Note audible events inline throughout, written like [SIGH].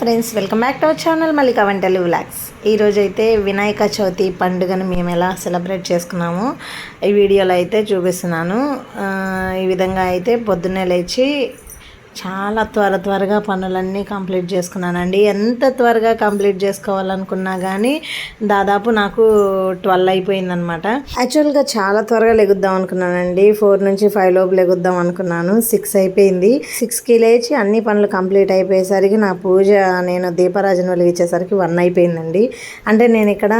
Friends welcome back to our channel Mallika వంటలు vlogs. ఈరోజు అయితే వినాయక చవితి పండుగను మేము ఎలా సెలబ్రేట్ చేసుకున్నామో ఈ వీడియోలో అయితే చూపిస్తున్నాను. ఈ విధంగా అయితే పొద్దున్నే లేచి చాలా త్వర త్వరగా పనులన్నీ కంప్లీట్ చేసుకున్నానండి. ఎంత త్వరగా కంప్లీట్ చేసుకోవాలనుకున్నా కానీ దాదాపు నాకు ట్వెల్వ్ అయిపోయిందనమాట యాక్చువల్గా చాలా త్వరగా లెగుద్దాం అనుకున్నానండి. ఫోర్ నుంచి ఫైవ్ లోపు లెగుద్దాం అనుకున్నాను. సిక్స్ అయిపోయింది. సిక్స్కి లేచి అన్ని పనులు కంప్లీట్ అయిపోయేసరికి నా పూజ నేను దీపారాజన వెలిగించేసరికి వన్ అయిపోయిందండి. అంటే నేను ఇక్కడ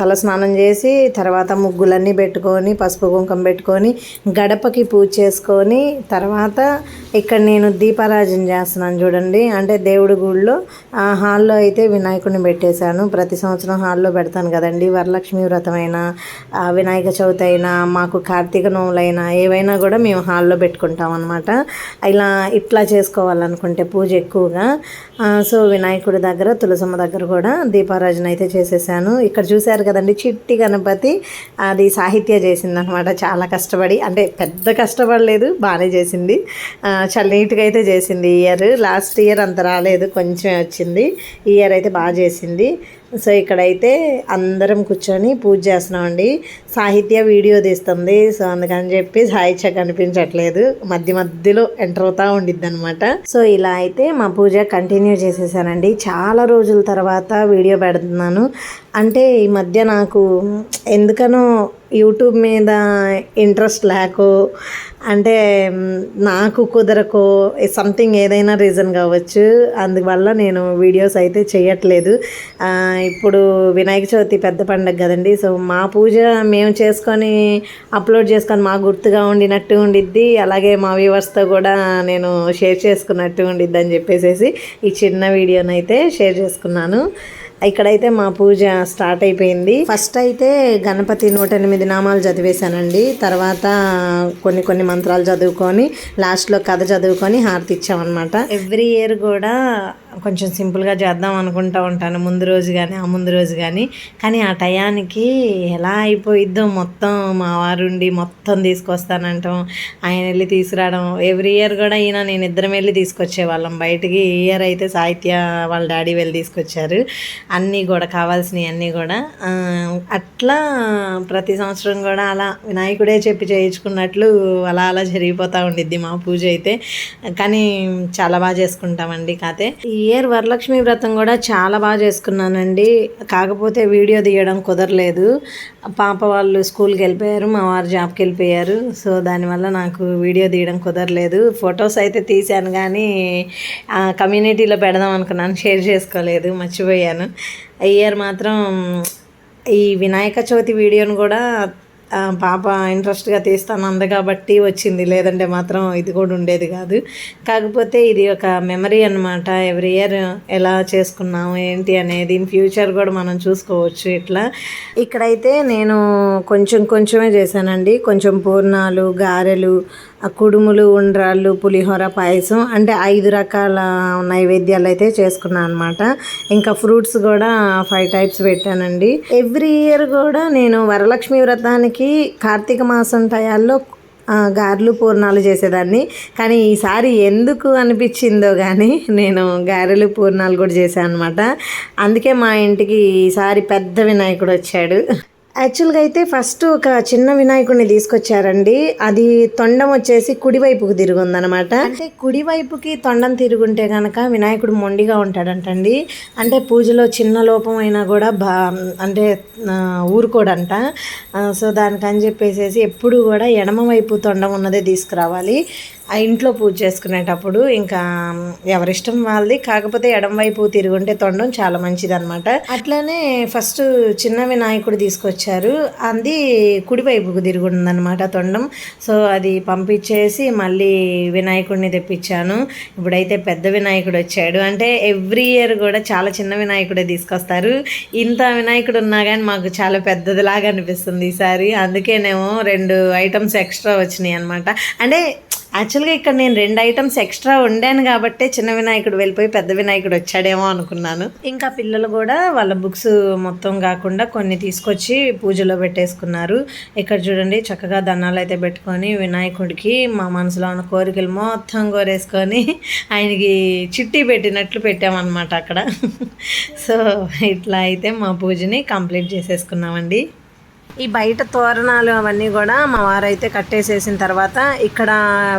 తల స్నానం చేసి తర్వాత ముగ్గులన్నీ పెట్టుకొని పసుపు కుంకుమ పెట్టుకొని గడపకి పూజ చేసుకొని తర్వాత ఇక్కడ ఇక్కడ నేను దీపారాజన చేస్తున్నాను చూడండి. అంటే దేవుడి గుళ్ళో ఆ హాల్లో అయితే వినాయకుడిని పెట్టేశాను. ప్రతి సంవత్సరం హాల్లో పెడతాను కదండి. వరలక్ష్మి వ్రతం అయినా వినాయక చవితి అయినా మాకు కార్తీక నోములైనా ఏవైనా కూడా మేము హాల్లో పెట్టుకుంటాం అనమాట ఇలా ఇట్లా చేసుకోవాలనుకుంటే పూజ ఎక్కువగా. సో వినాయకుడి దగ్గర తులసమ్మ దగ్గర కూడా దీపారాజన అయితే చేసేసాను. ఇక్కడ చూశారు కదండి చిట్టి గణపతి అది సాహిత్య చేసింది అనమాట చాలా కష్టపడి అంటే పెద్ద కష్టపడలేదు బాగానే చేసింది. చాలా నీట్గా అయితే చేసింది ఇయర్ లాస్ట్ ఇయర్ అంత రాలేదు కొంచెం వచ్చింది. ఈ ఇయర్ అయితే బాగా చేసింది. సో ఇక్కడైతే అందరం కూర్చొని పూజ చేస్తున్నామండి. సాహిత్య వీడియో తీస్తుంది. సో అందుకని చెప్పి సాహిత్య కనిపించట్లేదు మధ్య మధ్యలో ఎంటర్ అవుతా ఉండిద్ది అనమాట సో ఇలా అయితే మా పూజ కంటిన్యూ చేసేసానండి. చాలా రోజుల తర్వాత వీడియో పెడుతున్నాను. అంటే ఈ మధ్య నాకు ఎందుకనో యూట్యూబ్ మీద ఇంట్రెస్ట్ లేకో అంటే నాకు కుదరకో సంథింగ్ ఏదైనా రీజన్ కావచ్చు. అందువల్ల నేను వీడియోస్ అయితే చేయట్లేదు. ఇప్పుడు వినాయక చవితి పెద్ద పండగ కదండి. సో మా పూజ మేము చేసుకొని అప్లోడ్ చేసుకొని మా గుర్తుగా ఉండినట్టు ఉండిద్ది. అలాగే మా వ్యూవర్స్తో కూడా నేను షేర్ చేసుకున్నట్టు ఉండిద్ది అని చెప్పేసేసి ఈ చిన్న వీడియోనైతే షేర్ చేసుకున్నాను. ఇక్కడైతే మా పూజ స్టార్ట్ అయిపోయింది. ఫస్ట్ అయితే గణపతి నూట ఎనిమిది నామాలు చదివేశానండి. తర్వాత కొన్ని కొన్ని మంత్రాలు చదువుకొని లాస్ట్లో కథ చదువుకొని హారతి ఇచ్చామన్నమాట. ఎవ్రీ ఇయర్ కూడా కొంచెం సింపుల్గా చేద్దాం అనుకుంటా ఉంటాను. ముందు రోజు కానీ ఆ ముందు రోజు కానీ కానీ ఆ టయానికి ఎలా అయిపోయిద్దో మొత్తం మా వారుండి మొత్తం తీసుకొస్తానంటాం. ఆయన వెళ్ళి తీసుకురావడం. ఎవ్రీ ఇయర్ కూడా ఈయన నేను ఇద్దరం వెళ్ళి తీసుకొచ్చేవాళ్ళం. బయటికి ఈ ఇయర్ అయితే సాహిత్య వాళ్ళ డాడీ వెళ్ళి తీసుకొచ్చారు. అన్నీ కూడా కావాల్సినవి అన్నీ కూడా అట్లా ప్రతి సంవత్సరం కూడా అలా వినాయకుడే చెప్పి చేయించుకున్నట్లు అలా అలా జరిగిపోతూ ఉండిద్ది మా పూజ అయితే. కానీ చాలా బాగా చేసుకుంటామండి కాతే. ఈ ఇయర్ వరలక్ష్మి వ్రతం కూడా చాలా బాగా చేసుకున్నానండి. కాకపోతే వీడియో తీయడం కుదరలేదు. పాప వాళ్ళు స్కూల్కి వెళ్ళిపోయారు మా వారు జాబ్కి వెళ్ళిపోయారు. సో దానివల్ల నాకు వీడియో తీయడం కుదరలేదు. ఫొటోస్ అయితే తీశాను కానీ ఆ కమ్యూనిటీలో పెడదాం అనుకున్నాను షేర్ చేసుకోలేదు మర్చిపోయాను. అయ్యారు మాత్రం ఈ వినాయక చవితి వీడియోను కూడా పాప ఇంట్రెస్ట్గా తీస్తాను అంది కాబట్టి వచ్చింది. లేదంటే మాత్రం ఇది కూడా ఉండేది కాదు. కాకపోతే ఇది ఒక మెమరీ అనమాట ఎవ్రీ ఇయర్ ఎలా చేసుకున్నాము ఏంటి అనేది ఇన్ ఫ్యూచర్ కూడా మనం చూసుకోవచ్చు ఇట్లా. ఇక్కడైతే నేను కొంచెం కొంచెమే చేశానండి. కొంచెం పూర్ణాలు గారెలు కుడుములు ఉండ్రాళ్ళు పులిహోర పాయసం అంటే ఐదు రకాల నైవేద్యాలు అయితే చేసుకున్నాను అనమాట ఇంకా ఫ్రూట్స్ కూడా ఫైవ్ టైప్స్ పెట్టానండి. ఎవ్రీ ఇయర్ కూడా నేను వరలక్ష్మి వ్రతానికి కార్తీక మాసం టయాల్లో గారెలు పూర్ణాలు చేసేదాన్ని. కానీ ఈసారి ఎందుకు అనిపించిందో కానీ నేను గారెలు పూర్ణాలు కూడా చేశాను అనమాట అందుకే మా ఇంటికి ఈసారి పెద్ద వినాయకుడు వచ్చాడు. యాక్చువల్గా అయితే ఫస్ట్ ఒక చిన్న వినాయకుడిని తీసుకొచ్చారండి. అది తొండం వచ్చేసి కుడివైపుకు తిరుగుందనమాట అంటే కుడివైపుకి తొండం తిరుగుంటే కనుక వినాయకుడు మొండిగా ఉంటాడంటండి. అంటే పూజలో చిన్న లోపం అయినా కూడా బా అంటే ఊరుకోడంట. సో దానికని చెప్పేసి ఎప్పుడు కూడా ఎడమ వైపు తొండం ఉన్నదే తీసుకురావాలి. ఆ ఇంట్లో పూజ చేసుకునేటప్పుడు ఇంకా ఎవరిష్టం వాళ్ళది. కాకపోతే ఎడం వైపు తిరుగుంటే తొండం చాలా మంచిది అనమాట అట్లనే ఫస్ట్ చిన్న వినాయకుడు తీసుకొచ్చి వచ్చారు. అది కుడివైపుకు తిరుగుందనమాట తొండం. సో అది పంపించేసి మళ్ళీ వినాయకుడిని తెప్పించాను. ఇప్పుడైతే పెద్ద వినాయకుడు వచ్చాడు. అంటే ఎవ్రీ ఇయర్ కూడా చాలా చిన్న వినాయకుడే తీసుకొస్తారు. ఇంత వినాయకుడు ఉన్నా కానీ మాకు చాలా పెద్దదిలాగా అనిపిస్తుంది ఈసారి. అందుకేనేమో రెండు ఐటమ్స్ ఎక్స్ట్రా వచ్చినాయి అనమాట అంటే యాక్చువల్గా ఇక్కడ నేను రెండు ఐటమ్స్ ఎక్స్ట్రా వండాను కాబట్టి చిన్న వినాయకుడు వెళ్ళిపోయి పెద్ద వినాయకుడు వచ్చాడేమో అనుకున్నాను. ఇంకా పిల్లలు కూడా వాళ్ళ బుక్స్ మొత్తం కాకుండా కొన్ని తీసుకొచ్చి పూజలో పెట్టేసుకున్నారు. ఇక్కడ చూడండి చక్కగా దండాలు అయితే పెట్టుకొని వినాయకుడికి మా మనసులో ఉన్న కోరికలు మొత్తం కోరేసుకొని ఆయనకి చిట్టి పెట్టినట్లు పెట్టామన్నమాట అక్కడ. [LAUGHS] సో ఇట్లా అయితే మా పూజని కంప్లీట్ చేసేసుకున్నామండి. ఈ బయట తోరణాలు అవన్నీ కూడా మా వారైతే కట్టేసేసిన తర్వాత ఇక్కడ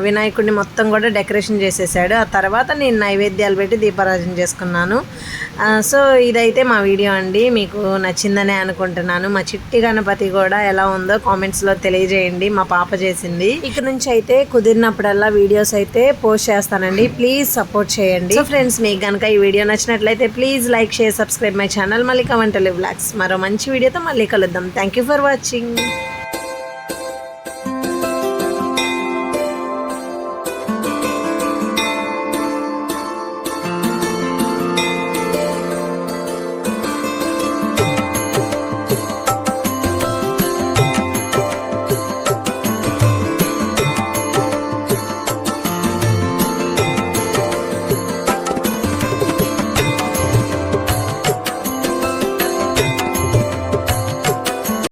వినాయకుడిని మొత్తం కూడా డెకరేషన్ చేసేసాడు. ఆ తర్వాత నేను నైవేద్యాలు పెట్టి దీపారాజన చేసుకున్నాను. సో ఇదైతే మా వీడియో అండి. మీకు నచ్చిందనే అనుకుంటున్నాను. మా చిట్టి గణపతి కూడా ఎలా ఉందో కామెంట్స్లో తెలియజేయండి. మా పాప చేసింది. ఇక్కడ నుంచి అయితే కుదిరినప్పుడల్లా వీడియోస్ అయితే పోస్ట్ చేస్తానండి. ప్లీజ్ సపోర్ట్ చేయండి. సో ఫ్రెండ్స్ మీకు కనుక ఈ వీడియో నచ్చినట్లయితే please like share subscribe my channel మళ్ళీ కమెంటలు బ్లాగ్స్ మరో మంచి వీడియోతో మళ్ళీ కలుద్దాం. Thank you for watching.